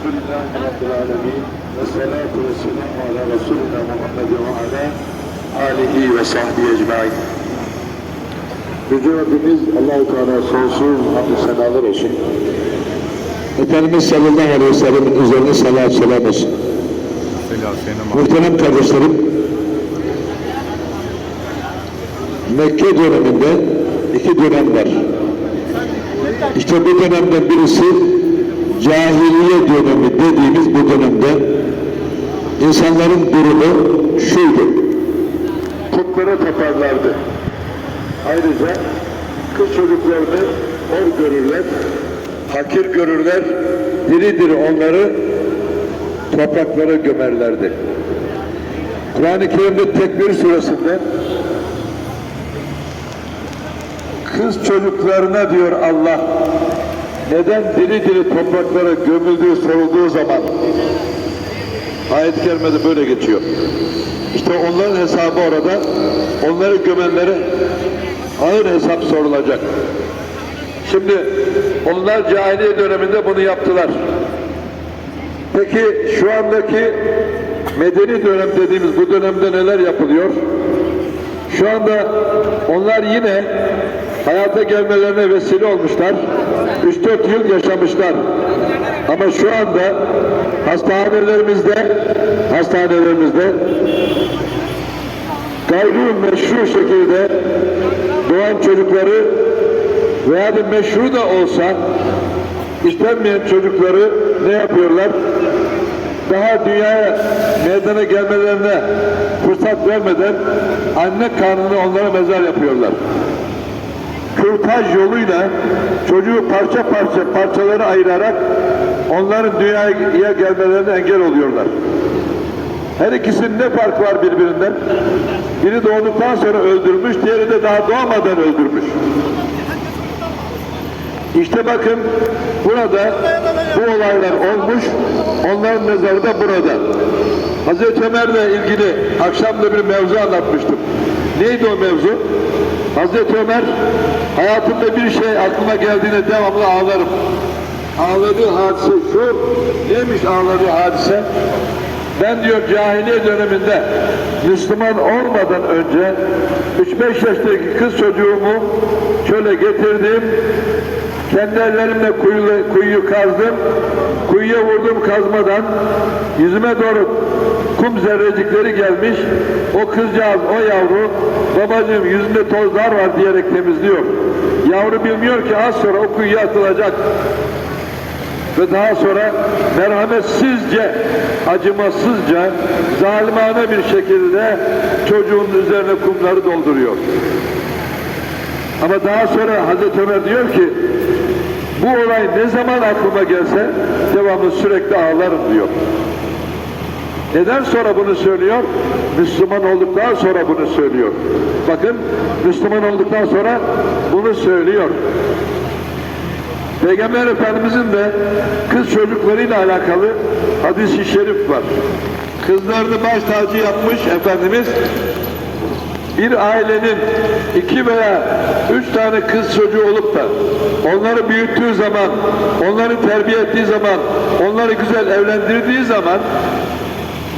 Elhamdülillahi Rabbil alihi ve sahbihi ecmain. Yüce Rabbimiz Allah-u Teala sonsuz hamdü senalar olsun. Efendimiz sallallahu aleyhi ve sellemin üzerine salat selam olsun. Muhterem kardeşlerim, Mekke döneminde iki dönem var. İşte bu dönemden birisi cahiliye dönemi dediğimiz bu dönemde insanların durumu şuydu. Putlara taparlardı. Ayrıca kız çocuklarını hor görürler, hakir görürler, diri diri onları topraklara gömerlerdi. Kur'an-ı Kerim'de Tekbir suresinde kız çocuklarına diyor Allah neden diri diri topraklara gömüldüğü sorulduğu zaman ayet-i kerimede böyle geçiyor. İşte onların hesabı orada onları gömenlere ağır hesap sorulacak. Şimdi onlar cahiliye döneminde bunu yaptılar. Peki şu andaki medeni dönem dediğimiz bu dönemde neler yapılıyor? Şu anda onlar yine hayata gelmelerine vesile olmuşlar. 3-4 yıl yaşamışlar. Ama şu anda hastanelerimizde hastanelerimizde gayri meşru şekilde doğan çocukları veya da meşru da olsa istenmeyen çocukları ne yapıyorlar? Daha dünyaya meydana gelmelerine fırsat vermeden anne karnını onlara mezar yapıyorlar. Kürtaj yoluyla çocuğu parça parça parçaları ayırarak onların dünyaya gelmelerine engel oluyorlar. Her ikisinin ne fark var birbirinden? Biri doğduktan sonra öldürmüş, diğeri de daha doğmadan öldürmüş. İşte bakın burada bu olaylar olmuş, onların mezarı da burada. Hazreti Ömer'le ilgili akşam da bir mevzu anlatmıştım. Neydi o mevzu? Hazreti Ömer, hayatımda bir şey aklıma geldiğine devamlı ağlarım. Ağladığı hadise şu, neymiş ağladığı hadise? Ben diyor cahiliye döneminde Müslüman olmadan önce 3-5 yaşındaki kız çocuğumu şöyle getirdim, kendi ellerimle kuyu, kuyuyu kazdım. Kuyuya vurdum kazmadan. Yüzüme doğru kum zerrecikleri gelmiş. O kızcağız, o yavru babacığım yüzünde tozlar var diyerek temizliyor. Yavru bilmiyor ki az sonra o kuyuya atılacak. Ve daha sonra merhametsizce, acımasızca, zalimane bir şekilde çocuğun üzerine kumları dolduruyor. Ama daha sonra Hazreti Ömer diyor ki bu olay ne zaman aklıma gelse devamlı sürekli ağlarım diyor. Neden sonra bunu söylüyor? Müslüman olduktan sonra bunu söylüyor. Bakın Müslüman olduktan sonra bunu söylüyor. Peygamber Efendimizin de kız çocuklarıyla alakalı hadis-i şerif var. Kızlarını baş tacı yapmış Efendimiz bir ailenin iki veya üç tane kız çocuğu olup da onları büyüttüğü zaman, onları terbiye ettiği zaman, onları güzel evlendirdiği zaman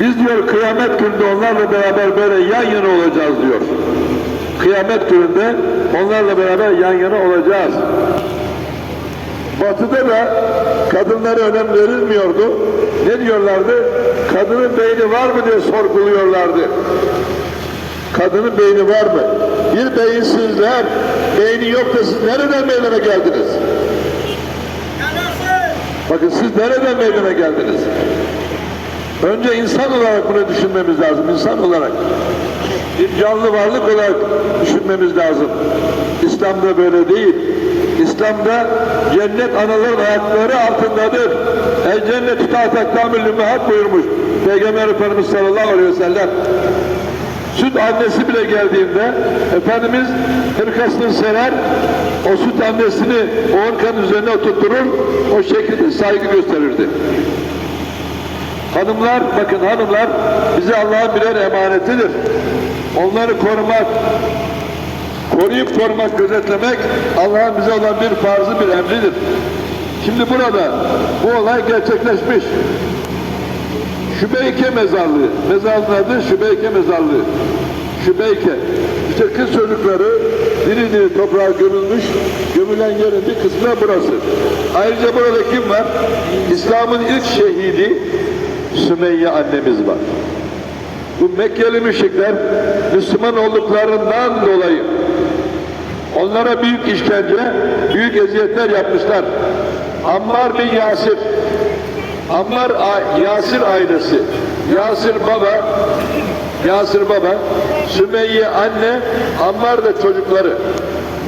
biz diyor kıyamet gününde onlarla beraber böyle yan yana olacağız diyor. Kıyamet gününde onlarla beraber yan yana olacağız. Batı'da da kadınlara önem verilmiyordu. Ne diyorlardı? Kadının beyni var mı diye sorguluyorlardı. Kadının beyni var mı? Bir beyinsizler, beyni yok da siz nereden meydana geldiniz? Bakın siz nereden meydana geldiniz? Önce insan olarak bunu düşünmemiz lazım, insan olarak. Bir canlı varlık olarak düşünmemiz lazım. İslam'da böyle değil. İslam'da cennet anaların ayakları altındadır. El cennet tahta ümmehat buyurmuş. Peygamber Efendimiz sallallahu aleyhi ve sellem. Süt annesi bile geldiğinde Efendimiz hırkasını serer, o süt annesini o hırkanın üzerine oturtturur, o şekilde saygı gösterirdi. Hanımlar, bakın hanımlar bize Allah'ın birer emanetidir. Onları korumak, koruyup korumak, gözetlemek Allah'ın bize olan bir farzı, bir emridir. Şimdi burada bu olay gerçekleşmiş. Şübeyke mezarlığı. Mezarlığın adı Şübeyke mezarlığı. Şübeyke. İşte kız çocukları diri diri toprağa gömülmüş. Gömülen yerin bir kısmı burası. Ayrıca burada kim var? İslam'ın ilk şehidi Sümeyye annemiz var. Bu Mekkeli müşrikler Müslüman olduklarından dolayı onlara büyük işkence, büyük eziyetler yapmışlar. Ammar bin Yasir, Ammar Yasir ailesi, Yasir baba, Yasir baba, Sümeyye anne, Ammar da çocukları.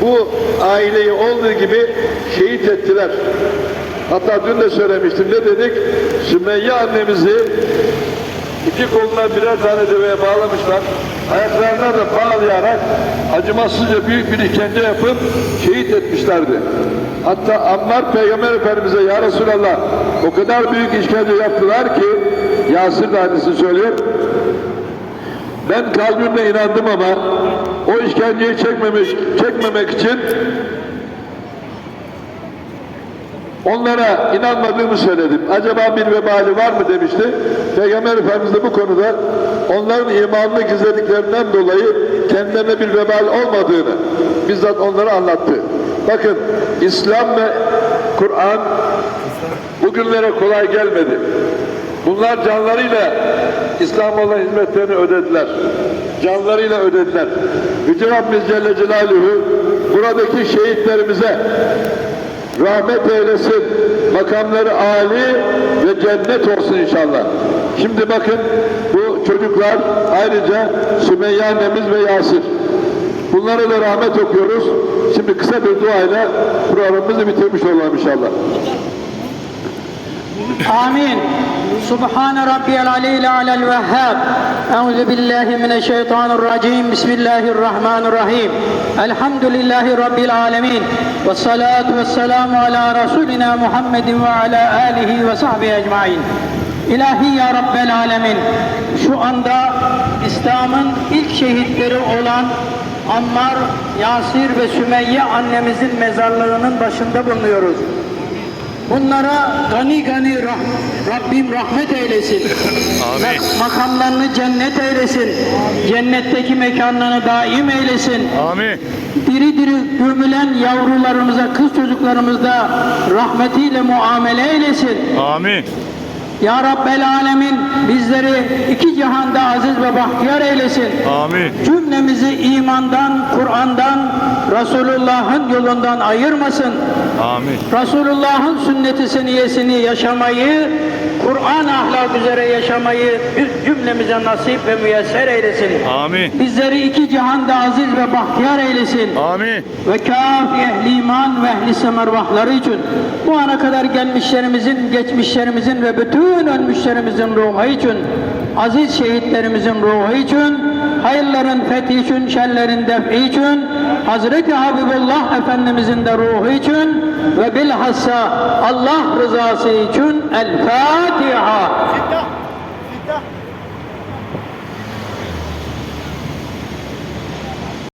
Bu aileyi olduğu gibi şehit ettiler. Hatta dün de söylemiştim. Ne dedik? Sümeyye annemizi İki koluna birer tane deveye bağlamışlar. Ayaklarına da bağlayarak acımasızca büyük bir işkence yapıp şehit etmişlerdi. Hatta Ammar Peygamber Efendimiz'e ya Resulallah o kadar büyük işkence yaptılar ki Yasir de aynısını söylüyor. Ben kalbimle inandım ama o işkenceyi çekmemiş, çekmemek için Onlara inanmadığımı söyledim. Acaba bir vebali var mı demişti. Peygamber Efendimiz de bu konuda onların imanını gizlediklerinden dolayı kendilerine bir vebal olmadığını bizzat onlara anlattı. Bakın İslam ve Kur'an bugünlere kolay gelmedi. Bunlar canlarıyla İslam olan hizmetlerini ödediler. Canlarıyla ödediler. Yüce Rabbimiz Celle Celaluhu buradaki şehitlerimize rahmet eylesin. Makamları âli ve cennet olsun inşallah. Şimdi bakın bu çocuklar ayrıca Sümeyye annemiz ve Yasir. Bunlara da rahmet okuyoruz. Şimdi kısa bir duayla programımızı bitirmiş olalım inşallah. Amin. سبحان ربي العلي الأعلى الوهاب أعوذ بالله من الشيطان الرجيم بسم الله الرحمن الرحيم الحمد لله رب العالمين والصلاة والسلام على رسولنا محمد وعلى آله وصحبه أجمعين İlahi ya Rabbel Alemin şu anda İslam'ın ilk şehitleri olan Ammar, Yasir ve Sümeyye annemizin mezarlığının başında bulunuyoruz. Bunlara gani gani rah- Rabbim rahmet eylesin. Amin. Mak- Makamlarını cennet eylesin. Cennetteki mekanlarını daim eylesin. Amin. Diri diri gömülen yavrularımıza, kız çocuklarımızda rahmetiyle muamele eylesin. Amin. Ya Rabbel Alemin bizleri iki cihanda aziz ve bahtiyar eylesin. Amin. Cümlemizi imandan, Kur'an'dan, Resulullah'ın yolundan ayırmasın. Amin. Resulullah'ın sünneti seniyesini yaşamayı, Kur'an ahlak üzere yaşamayı biz cümlemize nasip ve müyesser eylesin. Amin. Bizleri iki cihanda aziz ve bahtiyar eylesin. Amin. Ve kâfi ehli iman ve ehli semervahları için bu ana kadar gelmişlerimizin, geçmişlerimizin ve bütün ölmüşlerimizin ruhu için, aziz şehitlerimizin ruhu için, hayırların fethi için, şerlerin defi için, Hazreti Habibullah Efendimizin de ruhu için ve bilhassa Allah rızası için El Fatiha.